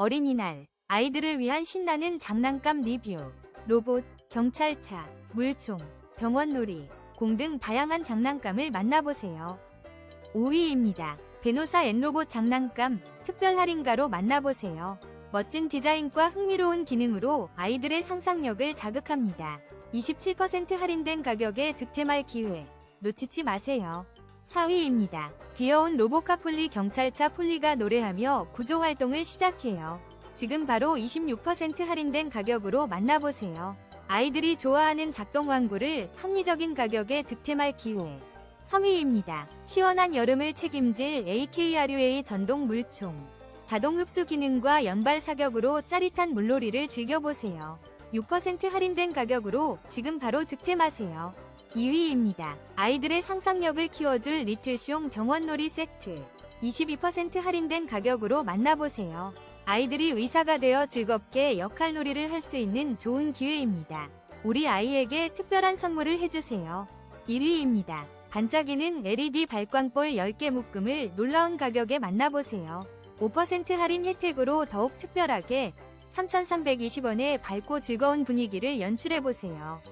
어린이날, 아이들을 위한 신나는 장난감 리뷰, 로봇, 경찰차, 물총, 병원놀이, 공 등 다양한 장난감을 만나보세요. 5위입니다. 베노사 앤로봇 장난감 특별 할인가로 만나보세요. 멋진 디자인과 흥미로운 기능으로 아이들의 상상력을 자극합니다. 27% 할인된 가격에 득템할 기회 놓치지 마세요. 4위입니다. 귀여운 로보카 폴리 경찰차 폴리가 노래하며 구조 활동을 시작해요. 지금 바로 26% 할인된 가격으로 만나보세요. 아이들이 좋아하는 작동 완구를 합리적인 가격에 득템할 기회. 3위입니다. 시원한 여름을 책임질 AKRUA 전동 물총. 자동 흡수 기능과 연발 사격으로 짜릿한 물놀이를 즐겨보세요. 6% 할인된 가격으로 지금 바로 득템하세요. 2위입니다. 아이들의 상상력을 키워줄 리틀숑 병원놀이 세트. 22% 할인된 가격으로 만나보세요. 아이들이 의사가 되어 즐겁게 역할놀이를 할 수 있는 좋은 기회입니다. 우리 아이에게 특별한 선물을 해주세요. 1위입니다. 반짝이는 LED 발광볼 10개 묶음을 놀라운 가격에 만나보세요. 5% 할인 혜택으로 더욱 특별하게 3,320원에 밝고 즐거운 분위기를 연출해보세요.